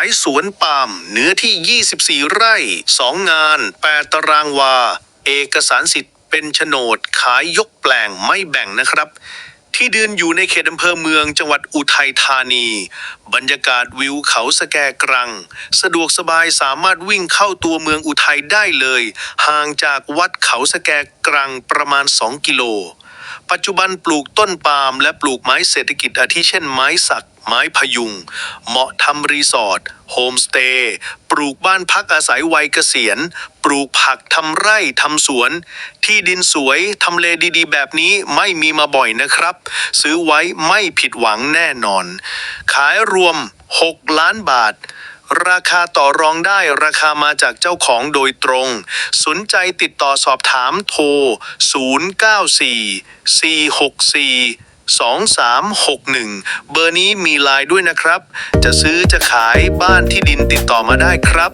ายสวนปาล์มเนื้อที่ 24 ไร่ 2 งาน 8 ตารางวา เอกสารสิทธิ์เป็นโฉนดขายยกแปลงไม่แบ่งนะครับ ที่ดินอยู่ในเขตอำเภอเมืองจังหวัดอุทัยธานี บรรยากาศวิวเขาสแกกรัง สะดวกสบายสามารถวิ่งเข้าตัวเมืองอุทัยได้เลย ห่างจากวัดเขาสแกกรังประมาณ 2 กิโล ปัจจุบันปลูกต้นปาล์มและปลูกไม้เศรษฐกิจอาทิเช่นไม้สัก ไม้พยุง เหมาะทำรีสอร์ทโฮมสเตย์ปลูกบ้านพักอาศัยวัยเกษียณ ปลูกผักทำไร่ทำสวน ที่ดินสวยทำเลดีๆ แบบนี้ไม่มีมาบ่อยนะครับ ซื้อไว้ไม่ผิดหวังแน่นอน ขายรวม 6 ล้านบาท ราคาต่อรองได้ราคามาจากเจ้าของโดยตรง สนใจติดต่อสอบถามโทร 094 464 2361 เบอร์นี้มีไลน์ด้วยนะครับ จะซื้อจะขายบ้านที่ดินติดต่อมาได้ครับ